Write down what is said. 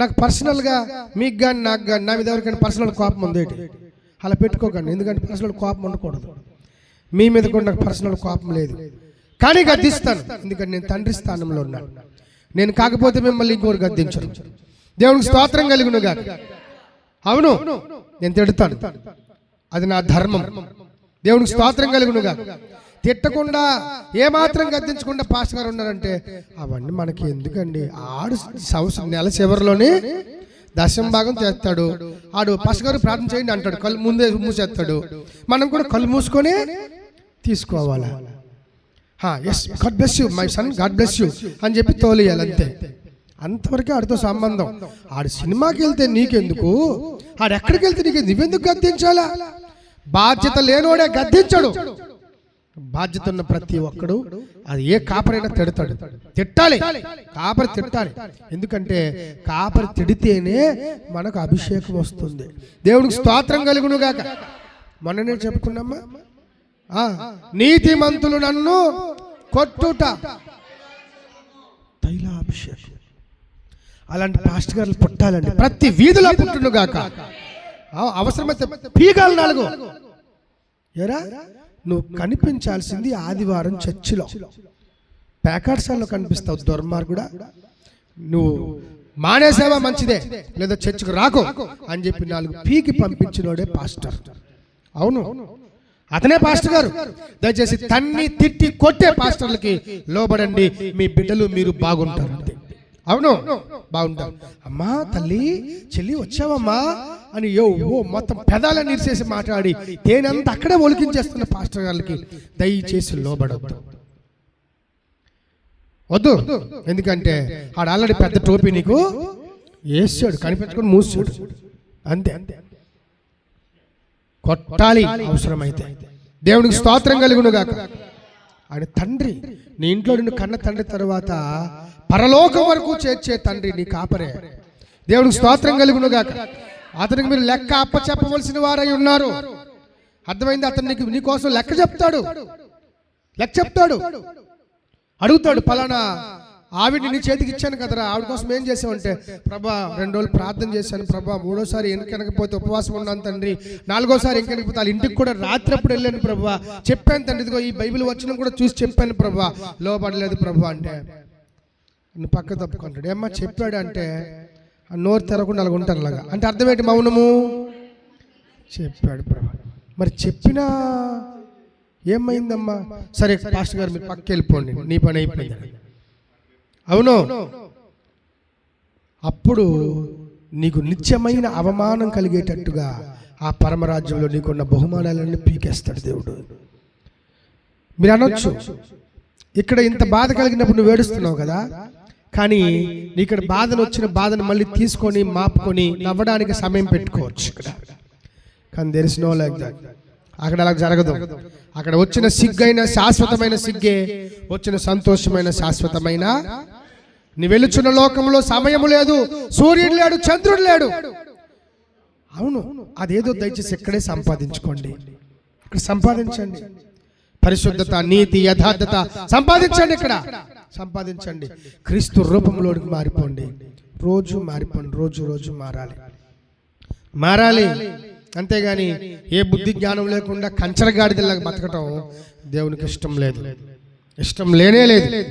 నాకు పర్సనల్గా మీకు కానీ నాకు కానీ నా మీద ఎవరికైనా పర్సనల్ కోపం ఉందేటి అలా పెట్టుకోకండి. ఎందుకంటే పర్సనల్ కోపం ఉండకూడదు. మీ మీద కూడా నాకు పర్సనల్ కోపం లేదు. కానీ గద్దిస్తాను. ఎందుకంటే నేను తండ్రి స్థానంలో ఉన్నాను. నేను కాకపోతే మిమ్మల్ని ఇంకోరు గద్దించను దేవునికి స్తోత్రం కలిగినగా అవును నేను తిడతాను. అది నా ధర్మం. దేవునికి స్తోత్రం కలుగునుగా తిట్టకుండా ఏమాత్రం గద్దించకుండా పాస్ గారు ఉన్నారంటే అవన్నీ మనకి ఎందుకండి? ఆడు సంవత్సరం నెల చివరిలోనే దశం భాగం చేస్తాడు. ఆడు పాస్ గారు ప్రార్థన చేయండి అంటాడు. కళ్ళు ముందే మూసేస్తాడు. మనం కూడా కళ్ళు మూసుకొని తీసుకోవాలా? Yes God bless you my son God bless you అని చెప్పి తోలేయాలి అంతే. అంతవరకే ఆడితో సంబంధం. ఆడు సినిమాకి వెళ్తే నీకెందుకు? ఆడు ఎక్కడికి వెళ్తే నీకు నువ్వెందుకు గద్దించాలా? బాధ్యత లేనోడే గద్దించడు. బాధ్యత ఉన్న ప్రతి ఒక్కడు అది ఏ కాపరైనా తిడతాడు. తిట్టాలి. కాపరి తిట్టాలి. ఎందుకంటే కాపరి తిడితేనే మనకు అభిషేకం వస్తుంది. దేవుడికి స్తోత్రం కలుగును గాక మొన్ననే చెప్పుకున్నామ్మా? నీతి మంతులు నన్ను కొట్టుట. తైలాభిషేకం. అలాంటి పాస్ట్ గారు పుట్టాలండి ప్రతి వీధిలో పుట్టును గాక అవసరమైతే పీగాలు నాలుగు. ఎరా? నువ్వు కనిపించాల్సింది ఆదివారం చర్చిలో. ప్యాకాట్సాల్లో కనిపిస్తావు దుర్మార్గుడా. నువ్వు మానేసావా మంచిదే లేదా చర్చికి రాకు అని చెప్పి నాలుగు పీకి పంపించినోడే పాస్టర్. అవును. అతనే పాస్టర్ గారు. దయచేసి తన్ని తిట్టి కొట్టే పాస్టర్లకి లోబడండి మీ బిడ్డలు మీరు బాగుంటారు అవును. బాగుంటారు. అమ్మా తల్లి చెల్లి వచ్చావమ్మా. అని యో ఓ మొత్తం పెదాల నిరిసేసి మాట్లాడి తేనంతా అక్కడే ఒలికించేస్తున్న పాస్టర్ గారికి దయచేసి లోబడద్దు. వద్దు. ఎందుకంటే ఆడ ఆల్రెడీ పెద్ద టోపీ నీకు వేసాడు కనిపించుకొని మూసాడు. అంతే. అంతే కొట్టాలి అవసరమైతే. దేవునికి స్తోత్రం కలుగును ఆయన తండ్రి నీ ఇంట్లో నిన్ను కన్న తండ్రి తర్వాత పరలోకం వరకు చేర్చే తండ్రి నీ కాపరే. దేవునికి స్తోత్రం కలుగును అతనికి మీరు లెక్క అప్ప చెప్పవలసిన వారై ఉన్నారు. అర్థమైంది? అతను నీకు నీకోసం లెక్క చెప్తాడు. లెక్క చెప్తాడు. అడుగుతాడు పలానా ఆవిడ నీ చేతికి ఇచ్చాను కదరా. ఆవిడ కోసం ఏం చేసావంటే ప్రభా రెండు రోజులు ప్రార్థన చేశాను ప్రభా. మూడోసారి వెనకెనకపోతే ఉపవాసం ఉన్నాను తండ్రి. నాలుగోసారి వెనకెనకపోతే వాళ్ళ ఇంటికి కూడా రాత్రి అప్పుడు వెళ్ళాను ప్రభా. చెప్పాను తండ్రి ఇదిగో ఈ బైబిల్ వచ్చిన కూడా చూసి చెప్పాను ప్రభా. లోపడలేదు ప్రభా అంటే. నువ్వు పక్క తప్పుకుంటాడు. ఏమ్మా చెప్పాడు అంటే నోరు తెరకుండా అలాగ ఉంటాను అలాగా. అంటే అర్థమేంటి మౌనము? చెప్పాడు ప్రభా. మరి చెప్పినా ఏమైందమ్మా? సరే పాస్టర్ గారు మీరు పక్క వెళ్ళిపోండి. నీ పని అయిపోయింది. అవును. అప్పుడు నీకు నిత్యమైన అవమానం కలిగేటట్టుగా ఆ పరమరాజ్యంలో నీకున్న బహుమానాలన్నీ పీకేస్తాడు దేవుడు. మీరు అనొచ్చు. ఇక్కడ ఇంత బాధ కలిగినప్పుడు నువ్వు ఏడుస్తున్నావు కదా? కానీ నీ ఇక్కడ బాధను వచ్చిన బాధను మళ్ళీ తీసుకొని మాపుకొని నవ్వడానికి సమయం పెట్టుకోవచ్చు ఇక్కడ. కానీ there is no like that అక్కడ అలా జరగదు. అక్కడ వచ్చిన సిగ్గైన శాశ్వతమైన సిగ్గే వచ్చిన సంతోషమైన శాశ్వతమైన. నీ వెలుచున్న లోకంలో సమయము లేదు సూర్యుడు లేడు చంద్రుడు లేడు. అవును అదేదో దయచేసి ఇక్కడే సంపాదించుకోండి. ఇక్కడ సంపాదించండి. పరిశుద్ధత నీతి యథార్థత సంపాదించండి ఇక్కడ. సంపాదించండి. క్రీస్తు రూపంలోకి మారిపోండి. రోజు మారిపోండి. రోజు రోజు మారాలి. మారాలి. అంతేగాని ఏ బుద్ధి జ్ఞానం లేకుండా కంచరగాడిదలాగా బతకటం దేవునికి ఇష్టం లేదు. ఇష్టం లేనే లేదు.